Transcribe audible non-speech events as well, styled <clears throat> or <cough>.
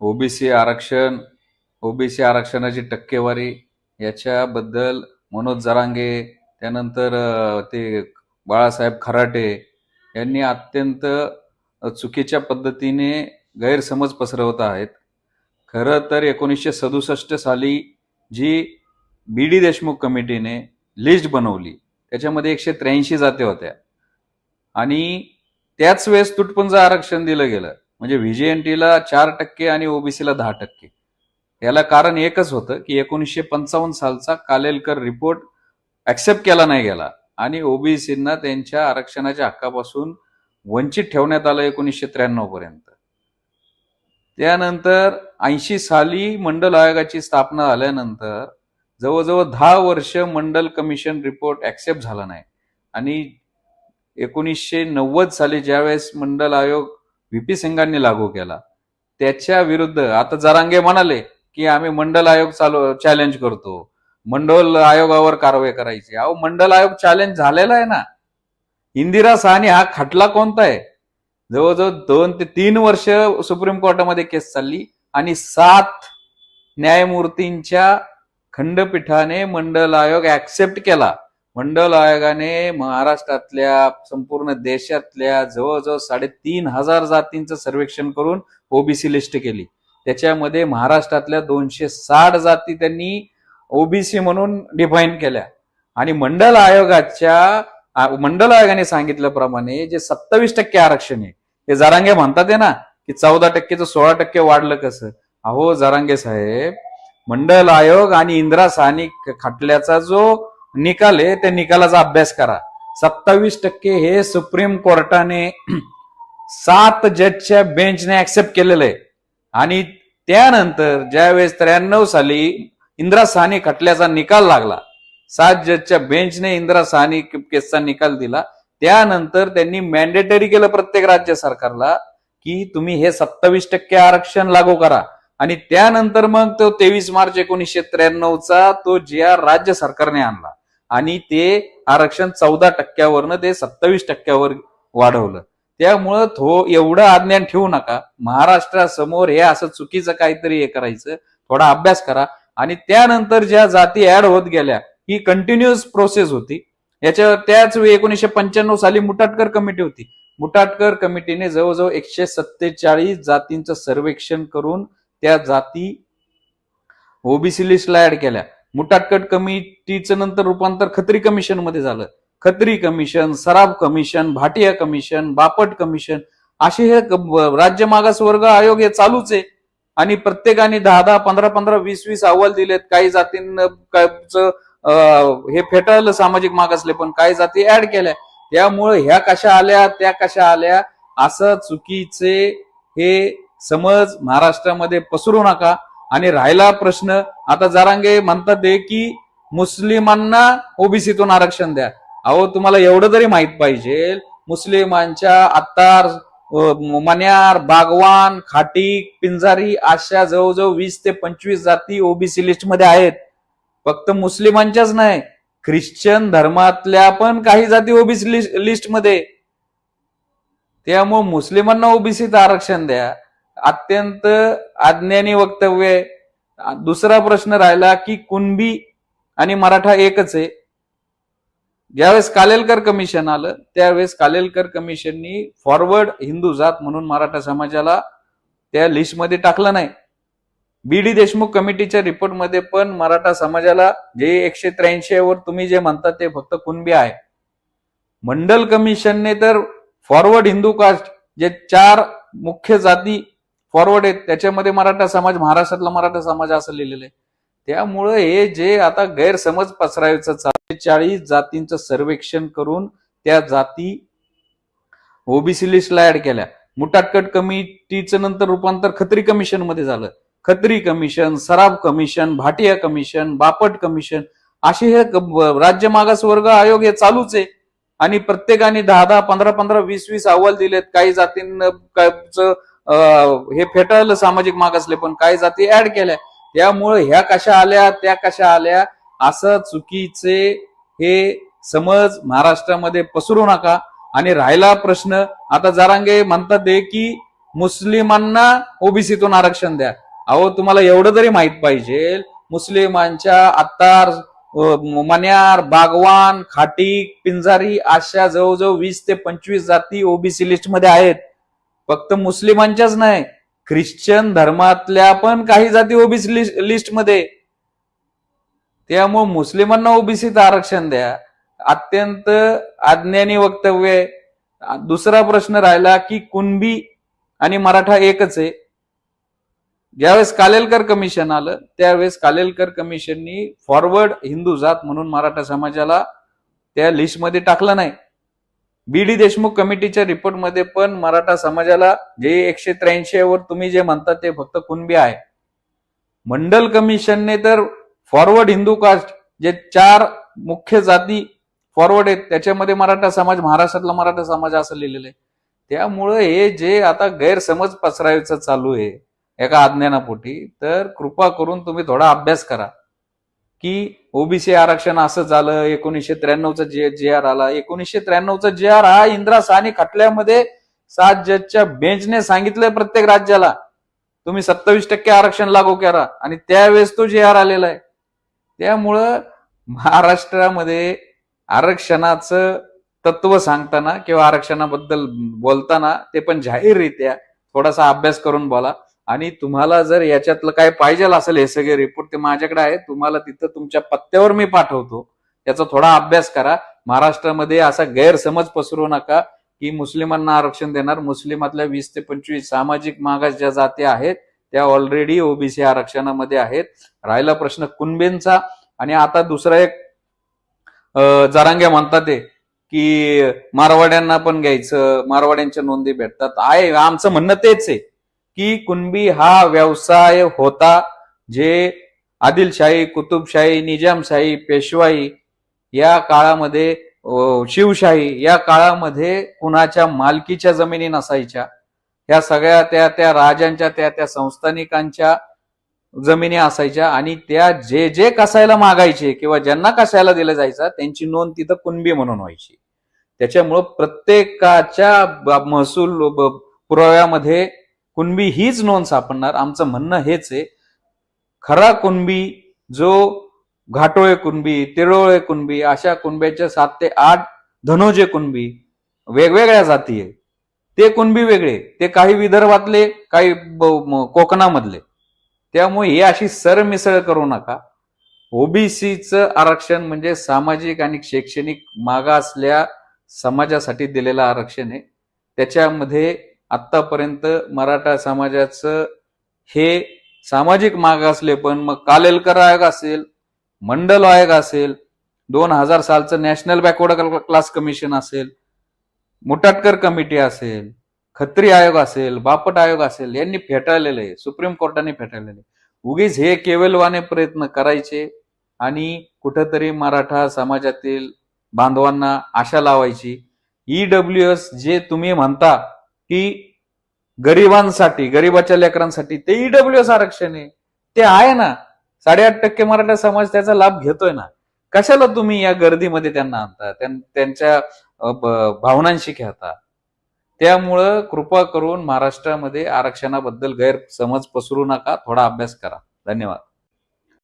OBC आरक्षण OBC आरक्षणाची टक्केवारी याच्याबद्दल मनोज जरांगे त्यानंतर ते बाळासाहेब खराटे यांनी अत्यंत चुकीच्या पद्धतीने गैरसमज पसरवत आहेत. खरं तर एकोणीसशे सदुसष्ट साली जी बी डी देशमुख कमिटीने लिस्ट बनवली त्याच्यामध्ये एकशे त्र्याऐंशी जाती होत्या. आणि त्याच वेळेस तुटपुंज आरक्षण दिलं गेलं. म्हणजे व्हीजीएनटीला चार टक्के आणि ओबीसीला दहा टक्के. याला कारण एकच होतं की एकोणीसशे पंचावन्न सालचा कालेलकर रिपोर्ट ऍक्सेप्ट केला नाही गेला आणि ओबीसींना त्यांच्या आरक्षणाच्या हक्कापासून वंचित ठेवण्यात आलं एकोणीसशे त्र्याण्णव पर्यंत. त्यानंतर ऐंशी साली मंडल आयोगाची स्थापना झाल्यानंतर जवळजवळ दहा वर्ष मंडल कमिशन रिपोर्ट ऍक्सेप्ट झाला नाही. आणि एकोणीसशे नव्वद साली ज्यावेळेस मंडल आयोग व्ही पी सिंगांनी लागू केला. त्याच्या विरुद्ध आता जरांगे म्हणाले की आम्ही मंडल आयोग चालू चॅलेंज करतो. मंडल आयोगावर कारवाई करायची. अहो मंडल आयोग चॅलेंज झालेला आहे ना. इंदिरा साहनी हा खटला कोणता आहे? जवळजवळ दोन ते तीन वर्ष सुप्रीम कोर्टामध्ये केस चालली आणि सात न्यायमूर्तींच्या खंडपीठाने मंडल आयोग ऍक्सेप्ट केला. मंडल आयोगाने महाराष्ट्रातल्या संपूर्ण देशातल्या जवळजवळ साडेतीन हजार जातींचं सर्वेक्षण करून ओबीसी लिस्ट केली. त्याच्यामध्ये महाराष्ट्रातल्या दोनशे साठ जाती त्यांनी ओबीसी म्हणून डिफाईन केल्या. आणि मंडल आयोगाच्या मंडल आयोगाने सांगितल्याप्रमाणे जे सत्तावीस टक्के आरक्षण आहे ते जरांगे म्हणतात आहे ना की चौदा टक्केचं सोळा टक्के वाढलं कसं? अहो जरांगे साहेब मंडल आयोग आणि इंदिरा साहनी खटल्याचा जो निकाल आहे त्या निकालाचा अभ्यास करा. सत्तावीस टक्के हे सुप्रीम कोर्टाने <clears throat> सात जजच्या बेंचने ऍक्सेप्ट केलेलं आहे. आणि त्यानंतर ज्यावेळेस त्र्याण्णव साली इंदिरा साहनी खटल्याचा निकाल लागला सात जजच्या बेंचने इंदिरा साहनी केसचा निकाल दिला त्यानंतर त्यांनी मॅन्डेटरी केलं प्रत्येक राज्य सरकारला की तुम्ही हे सत्तावीस टक्के आरक्षण लागू करा. आणि त्यानंतर मग तो तेवीस मार्च एकोणीसशे त्र्याण्णवचा तो जी आर राज्य सरकारने आणला. आणि ते आरक्षण चौदा टक्क्यावरनं ते सत्तावीस टक्क्यावर वाढवलं. त्यामुळं थो एवढं अज्ञान ठेवू नका. महाराष्ट्रासमोर हे असं चुकीचं काहीतरी हे करायचं. थोडा अभ्यास करा. आणि त्यानंतर ज्या जाती ऍड होत गेल्या ही कंटिन्युअस प्रोसेस होती. याच्या त्याच वेळी एकोणीसशे पंच्याण्णव साली मुटाटकर कमिटी होती. मुटाटकर कमिटीने जवळजवळ एकशे सत्तेचाळीस जातींचं सर्वेक्षण करून त्या जाती ओबीसी लिस्टला ऍड केल्या. मुटाटकट कमिटीचं नंतर रूपांतर खत्री कमिशनमध्ये झालं. Khatri commission Sarab commission Bhatia commission Bapat commission असे हे राज्य मागासवर्ग आयोग हे चालूच आहे. आणि प्रत्येकाने दहा दहा पंधरा पंधरा वीस वीस अहवाल दिलेत. काही जातींना हे फेटाळलं सामाजिक मागासले पण काही जाती ऍड केल्या. त्यामुळे ह्या कशा आल्या त्या कशा आल्या असं चुकीचे हे समज महाराष्ट्रामध्ये पसरू नका. आणि राहिला प्रश्न आता जरांगे म्हणतात ते की मुस्लिमांना ओबीसीतून आरक्षण द्या. अहो तुम्हाला एवढं तरी माहीत पाहिजे मुस्लिमांच्या अत्तार मन्यार बागवान खाटीक पिंजारी अशा जवळजवळ वीस ते पंचवीस जाती ओबीसी लिस्टमध्ये आहेत. फक्त मुस्लिमांच्याच नाही ख्रिश्चन धर्मातल्या पण काही जाती ओबीसी लिस्टमध्ये. त्यामुळे मुस्लिमांना ओबीसीत आरक्षण द्या. अत्यंत अज्ञानी वक्तव्य आहे. दुसरा प्रश्न राहिला की कुणबी आणि मराठा एकच आहे. ज्यावेळेस कालेलकर कमिशन आलं त्यावेळेस कालेलकर कमिशननी फॉरवर्ड हिंदू जात म्हणून मराठा समाजाला त्या लिस्टमध्ये टाकलं नाही. बी डी देशमुख कमिटीच्या रिपोर्टमध्ये पण मराठा समाजाला जे एकशे त्र्याऐंशी वर तुम्ही जे म्हणता ते फक्त कुणबी आहे. मंडल कमिशनने तर फॉरवर्ड हिंदू कास्ट जे चार मुख्य जाती फॉरवर्ड आहेत. त्याच्यामध्ये मराठा समाज महाराष्ट्रातला मराठा समाज असं लिहिलेलं आहे. त्यामुळं हे जे आता गैरसमज पसरायचं चालू चाळीस जातींचं सर्वेक्षण करून त्या जाती ओबीसी लिस्टला ऍड केल्या. मुटाटकट कमिटीचं नंतर रूपांतर खत्री कमिशनमध्ये झालं. Khatri commission Sarab commission Bhatia commission Bapat commission असे हे राज्य राज्य मागासवर्ग आयोग हे चालूच आहे. आणि प्रत्येकाने दहा दहा पंधरा पंधरा वीस वीस अहवाल दिलेत. काही जातींचं काय हे फेटाळलं सामाजिक मागासले पण काही जाती ऍड केल्या? त्यामुळे ह्या कशा आल्या त्या कशा आल्या? असं चुकीचे हे समज महाराष्ट्रामध्ये पसरू नका. आणि राहिला प्रश्न आता जरांगे म्हणतात ते की मुस्लिमांना ओबीसीतून आरक्षण द्या. अहो तुम्हाला एवढं तरी माहीत पाहिजे मुस्लिमांच्या आत्तार मन्यार बागवान खाटीक पिंजारी अशा जवळजवळ वीस ते पंचवीस जाती ओबीसी लिस्टमध्ये आहेत. फक्त मुस्लिमांच्याच नाही ख्रिश्चन धर्मातल्या पण काही जाती ओबीसी लिस्टमध्ये त्यामुळे मुस्लिमांना ओबीसीत आरक्षण द्या. अत्यंत अज्ञानी वक्तव्य आहे. दुसरा प्रश्न राहिला की कुणबी आणि मराठा एकच आहे. ज्यावेळेस कालेलकर कमिशन आलं त्यावेळेस कालेलकर कमिशननी फॉरवर्ड हिंदू जात म्हणून मराठा समाजाला त्या लिस्टमध्ये टाकलं नाही. बी डी देशमुख कमिटीच्या रिपोर्टमध्ये पण मराठा समाजाला जे एकशे त्र्याऐंशी वर तुम्ही जे म्हणता ते फक्त कुणबी आहे. मंडल कमिशनने तर फॉरवर्ड हिंदू कास्ट जे चार मुख्य जाती फॉरवर्ड आहेत त्याच्यामध्ये मराठा समाज महाराष्ट्रातला मराठा समाज असं लिहिलेलं आहे. त्यामुळं हे जे आता गैरसमज पसरायचं चालू आहे एका अज्ञानापोटी तर कृपा करून तुम्ही थोडा अभ्यास करा. की ओबीसी आरक्षण असं झालं एकोणीसशे त्र्याण्णवचा जे जे आर आला एकोणीसशे त्र्याण्णवचा जे आर हा इंदिरा साने खटल्यामध्ये सात जजच्या बेंचने सांगितलंय प्रत्येक राज्याला तुम्ही सत्तावीस टक्के आरक्षण लागू करा. आणि त्यावेळेस तो जे आर आलेला आहे. त्यामुळं महाराष्ट्रामध्ये आरक्षणाचं तत्व सांगताना किंवा आरक्षणाबद्दल बोलताना ते पण जाहीररित्या थोडासा अभ्यास करून बोला. आणि तुम्हाला जर याच्यातलं काय पाहिजे असेल हे सगळे रिपोर्ट ते माझ्याकडे आहे तुम्हाला तिथं तुमच्या पत्त्यावर मी पाठवतो. त्याचा थोडा अभ्यास करा. महाराष्ट्रामध्ये असा गैरसमज पसरू नका की मुस्लिमांना आरक्षण देणार. मुस्लिमातल्या वीस ते पंचवीस सामाजिक मागास ज्या जाती आहेत त्या ऑलरेडी ओबीसी आरक्षणामध्ये आहेत. राहिला प्रश्न कुणबेंचा. आणि आता दुसरा एक जरांगे म्हणतात ते की मारवाड्यांना पण घ्यायचं मारवाड्यांच्या नोंदी भेटतात. आहे आमचं म्हणणं तेच आहे. की कुणबी हा व्यवसाय होता जे आदिलशाही कुतुबशाही निजामशाही पेशवाई या काळामध्ये शिवशाही या काळामध्ये कुणाच्या मालकीच्या जमिनी नसायच्या. ह्या सगळ्या त्या त्या राजांच्या त्या त्या संस्थानिकांच्या जमिनी असायच्या आणि त्या जे जे कसायला मागायचे किंवा ज्यांना कसायला दिलं जायचं त्यांची नोंद तिथं कुणबी म्हणून व्हायची. त्याच्यामुळं प्रत्येकाच्या महसूल पुराव्यामध्ये कुणबी हीच नोंद सापडणार. आमचं म्हणणं हेच आहे खरा कुणबी जो घाटोळे कुणबी तिरोळे कुणबी अशा कुणब्याच्या सात ते आठ धनोजे कुणबी वेगवेगळ्या जाती आहे. ते कुणबी वेगळे ते काही विदर्भातले काही कोकणामधले. त्यामुळे हे अशी सरमिसळ करू नका. ओबीसीचं आरक्षण म्हणजे सामाजिक आणि शैक्षणिक मागासल्या समाजासाठी दिलेलं आरक्षण आहे. त्याच्यामध्ये आतापर्यंत मराठा समाजाचं हे सामाजिक मागासले पण मग कालेलकर आयोग असेल मंडल आयोग असेल दोन हजार सालचं नॅशनल बॅकवर्ड क्लास कमिशन असेल मुटाटकर कमिटी असेल खत्री आयोग असेल बापट आयोग असेल यांनी फेटाळलेलं आहे सुप्रीम कोर्टाने फेटाळलेलं आहे. उगीच हे केवलवाने प्रयत्न करायचे आणि कुठंतरी मराठा समाजातील बांधवांना आशा लावायची. ईडब्ल्यू एस जे तुम्ही म्हणता की गरिबांसाठी गरिबाच्या लेकरांसाठी ते ईडब्ल्यू एस आरक्षण आहे. ते आहे ना. साडेआठ टक्के मराठा समाज त्याचा लाभ घेतोय ना. कशाला तुम्ही या गर्दीमध्ये त्यांना आणता? त्यांच्या भावनांशी खेळता. त्यामुळं कृपा करून महाराष्ट्रामध्ये आरक्षणाबद्दल गैरसमज पसरू नका. थोडा अभ्यास करा. धन्यवाद.